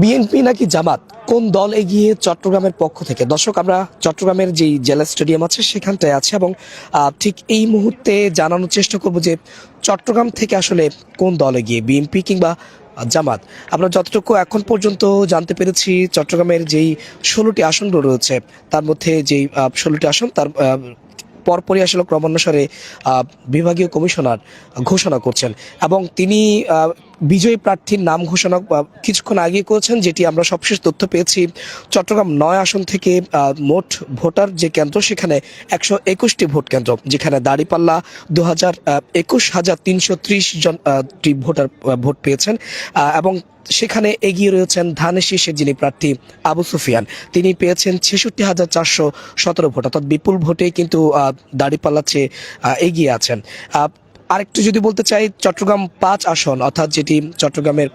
BNP নাকি জামাত? কোন দল এগিয়ে চট্টগ্রামের পক্ষ থেকে? দর্শক, আমরা চট্টগ্রামের যেই জেলা স্টেডিয়াম আছে, সেখানটায় আছে এবং ঠিক এই মুহূর্তে জানানোর চেষ্টা করব যে চট্টগ্রাম থেকে আসলে কোন দল এগিয়ে? বিএনপি কিংবা জামাত? আমরা যতটুকু এখন পর্যন্ত জানতে পেরেছি, চট্টগ্রামের যেই ষোলোটি আসনগুলো রয়েছে, তার মধ্যে যেই ষোলোটি আসন, তার পরপরই আসলে ক্রমানুসারে বিভাগীয় কমিশনার ঘোষণা করছেন। এবং তিনি বিজয়ী প্রার্থীর নাম ঘোষণা কিছুক্ষণ আগে করেছেন, যেটি আমরা সবশেষ তথ্য পেয়েছি। চট্টগ্রাম নয় আসন থেকে মোট ভোটার যে কেন্দ্র, সেখানে একশো একুশটি ভোট কেন্দ্র, যেখানে দাঁড়িপাল্লা দু হাজার একুশ হাজার তিনশো ত্রিশ জন ভোটার ভোট পেয়েছেন। এবং সেখানে এগিয়ে রয়েছেন ধানের শীর্ষে যিনি প্রার্থী আবু সুফিয়ান। তিনি পেয়েছেন ছেষট্টি হাজার চারশো সতেরো ভোট। অর্থাৎ বিপুল ভোটে কিন্তু আহ, দাঁড়িপাল্লার চেয়ে এগিয়ে আছেন। আরেকটু যদি বলতে চাই চট্টগ্রাম পাঁচ আসন অর্থাৎ যেটি চট্টগ্রামের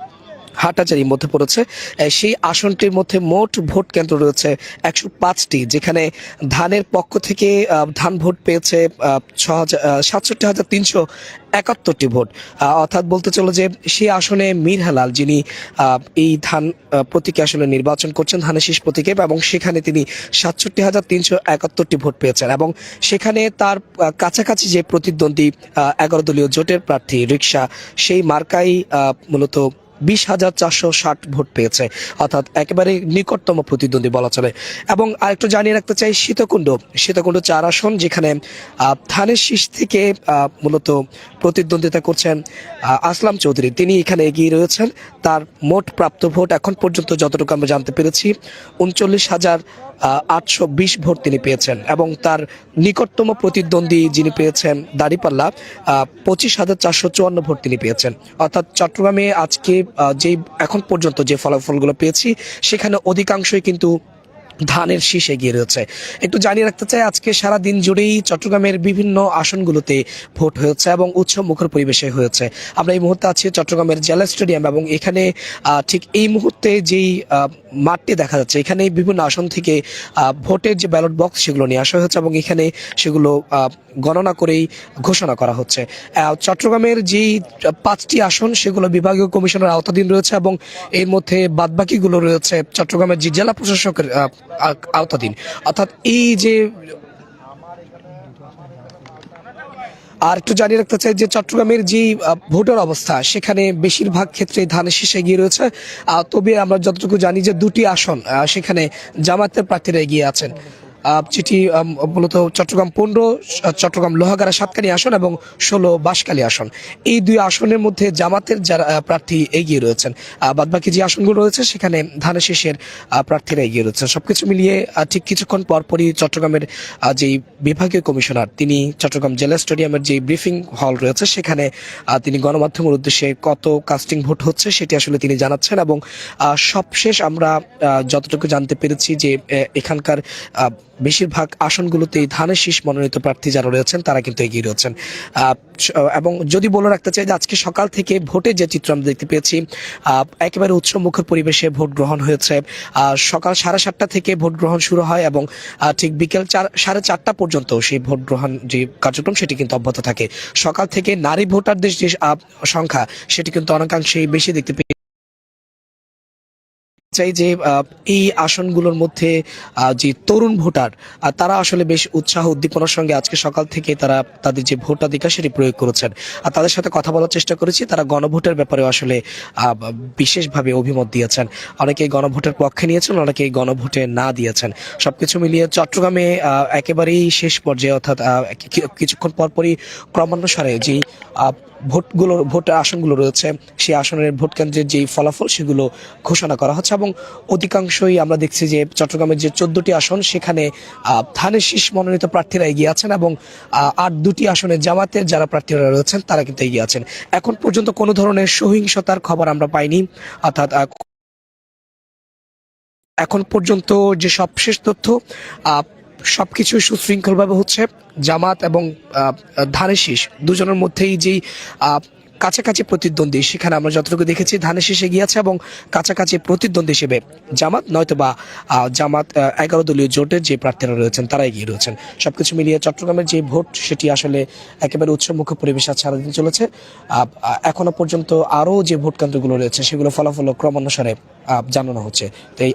হাটাচারির মধ্যে পড়েছে। সেই আসনটির মধ্যে মোট ভোট কেন্দ্র রয়েছে একশো পাঁচটি, যেখানে ধানের পক্ষ থেকে ধান ভোট পেয়েছে ছ হাজার সাতষট্টি হাজার তিনশো একাত্তরটি ভোট। অর্থাৎ বলতে চলো যে সেই আসনে মীর হেলাল, যিনি এই ধান প্রতীকে আসলে নির্বাচন করছেন, ধানের শীষ প্রতীকে, এবং সেখানে তিনি সাতষট্টি হাজার তিনশো একাত্তরটি ভোট পেয়েছেন, এবং সেখানে তার কাছাকাছি যে প্রতিদ্বন্দ্বী এগারো দলীয় জোটের প্রার্থী রিক্সা সেই মার্কাই মূলত বিশ হাজার চারশো ষাট ভোট পেয়েছে। অর্থাৎ একেবারে নিকটতম প্রতিদ্বন্দ্বী বলা চলে। এবং আরেকটু জানিয়ে রাখতে চাই, সীতাকুণ্ড। সীতাকুণ্ড চার আসন, যেখানে ধানের শীষ থেকে মূলত প্রতিদ্বন্দ্বিতা করছেন আসলাম চৌধুরী। তিনি এখানে এগিয়ে রয়েছেন। তার মোট প্রাপ্ত ভোট এখন পর্যন্ত যতটুকু আমরা জানতে পেরেছি, উনচল্লিশ হাজার আটশো বিশ ভোট তিনি পেয়েছেন এবং তার নিকটতম প্রতিদ্বন্দ্বী যিনি পেয়েছেন দাড়িপাল্লা পঁচিশ হাজার চারশো চুয়ান্ন ভোট তিনি পেয়েছেন। অর্থাৎ চট্টগ্রামে আজকে যে এখন পর্যন্ত যে ফলাফলগুলো পেয়েছি, সেখানে অধিকাংশই কিন্তু ধানের শীষ এগিয়ে রয়েছে। একটু জানিয়ে রাখতে চাই, আজকে সারা দিন জুড়েই চট্টগ্রামের বিভিন্ন আসনগুলোতে ভোট হয়েছে এবং উৎসব মুখর পরিবেশে হয়েছে। আমরা এই মুহূর্তে আছি চট্টগ্রামের জেলা স্টেডিয়াম এবং এখানে ঠিক এই মুহূর্তে যেই মাঠটি দেখা যাচ্ছে এখানে বিভিন্ন আসন থেকে ভোটের যে ব্যালট বক্স সেগুলো নিয়ে আসা হয়েছে এবং এখানে সেগুলো গণনা করেই ঘোষণা করা হচ্ছে। চট্টগ্রামের যেই পাঁচটি আসন সেগুলো বিভাগীয় কমিশনের আওতাধীন রয়েছে এবং এর মধ্যে বাদবাকিগুলো রয়েছে। চট্টগ্রামের যে জেলা প্রশাসকের আওতাধীন। অর্থাৎ এই যে আর একটু জানিয়ে রাখতে চাই যে চট্টগ্রামের যে ভোটার অবস্থা, সেখানে বেশিরভাগ ক্ষেত্রে ধানের শেষে এগিয়ে রয়েছে। তবে আমরা যতটুকু জানি যে দুটি আসন সেখানে জামাতের প্রার্থীরা এগিয়ে আছেন। আম, মূলত চট্টগ্রাম পনেরো চট্টগ্রাম লোহাগাড়া সাতকানি আসন এবং ষোলো বাঁশকালী আসন। এই দুই আসনের মধ্যে জামাতের যারা প্রার্থী এগিয়ে রয়েছেন বাদবাকি যে আসনগুলো রয়েছে সেখানে ধানের শীষের আহ, প্রার্থীরা এগিয়ে রয়েছেন। সবকিছু মিলিয়ে ঠিক কিছুক্ষণ পরপরই চট্টগ্রামের যেই বিভাগীয় কমিশনার তিনি চট্টগ্রাম জেলা স্টেডিয়ামের যে ব্রিফিং হল রয়েছে সেখানে তিনি গণমাধ্যমের উদ্দেশ্যে কত কাস্টিং ভোট হচ্ছে সেটি আসলে তিনি জানাচ্ছেন এবং সবশেষ আমরা যতটুকু জানতে পেরেছি যে এখানকার বেশিরভাগ আসনগুলোতেই ধানের শীষ মনোনীত প্রার্থী যারা রয়েছেন, তারা কিন্তু এগিয়ে রয়েছেন। এবং যদি বলে রাখতে চাই যে আজকে সকাল থেকে ভোটের যে চিত্র আমরা দেখতে পেয়েছি একেবারে উৎসব মুখর পরিবেশে ভোট গ্রহণ হয়েছে। সকাল সাড়ে সাতটা থেকে ভোট গ্রহণ শুরু হয় এবং ঠিক বিকেল চার, সাড়ে চারটা পর্যন্ত সেই ভোট গ্রহণ যে কার্যক্রম, সেটি কিন্তু অব্যাহত থাকে। সকাল থেকে নারী ভোটারদের যে সংখ্যা, সেটি কিন্তু অনেকাংশেই বেশি দেখতে পেয়ে চাই যে এই আসনগুলোর মধ্যে যে তরুণ ভোটার তারা আসলে বেশ উৎসাহ উদ্দীপনার সঙ্গে আজকে সকাল থেকে তারা তাদের যে ভোটাধিকার সেটি প্রয়োগ করেছেন। আর তাদের সাথে কথা বলার চেষ্টা করেছি তারা গণভোটের ব্যাপারে আসলে বিশেষভাবে অভিমত দিয়েছেন। অনেকে গণভোটের পক্ষে নিয়েছেন অনেকে গণভোটে না দিয়েছেন। সবকিছু মিলিয়ে চট্টগ্রামে একেবারেই শেষ পর্যায়ে অর্থাৎ কিছুক্ষণ পরপরই ক্রমানুসারে আহ, ভোটগুলো ভোট আসনগুলো রয়েছে সেই আসনের ভোট কেন্দ্রের যেই ফলাফল সেগুলো ঘোষণা করা হচ্ছে অধিকাংশই আমরা দেখছি যে চট্টগ্রামের যে চোদ্দটি আসন, সেখানে ধানের শীষ মনোনীত প্রার্থীরা এগিয়ে আছেন এবং আর দুটি আসনে জামাতের যারা প্রার্থীরা রয়েছেন, তারা কিন্তু এগিয়ে আছেন। এখন পর্যন্ত কোনো ধরনের সহিংসতার খবর আমরা পাইনি, অর্থাৎ এখন পর্যন্ত যে সবশেষ তথ্য সবকিছু সুশৃঙ্খলভাবে হচ্ছে। জামাত এবং ধানের শীষ, দুজনের মধ্যেই যেই কাছাকাছি প্রতিদ্বন্দ্বী। সেখানে আমরা যতটুকু দেখেছি, ধানের শেষে গিয়েছে এবং কাছাকাছি প্রতিদ্বন্দ্বী হিসেবে জামাত নয়তো বা জামাত এগারো দলীয় জোটের যে প্রার্থীরা রয়েছেন, তারা এগিয়ে রয়েছেন। সবকিছু মিলিয়ে চট্টগ্রামের যে ভোট, সেটি আসলে একেবারে উৎসমুখ পরিবেশ আছে সারাদিন চলেছে। এখনও পর্যন্ত আরও যে ভোট কেন্দ্রগুলো রয়েছে, সেগুলো ফলাফল ক্রমানুসারে জানানো হচ্ছে। তো এই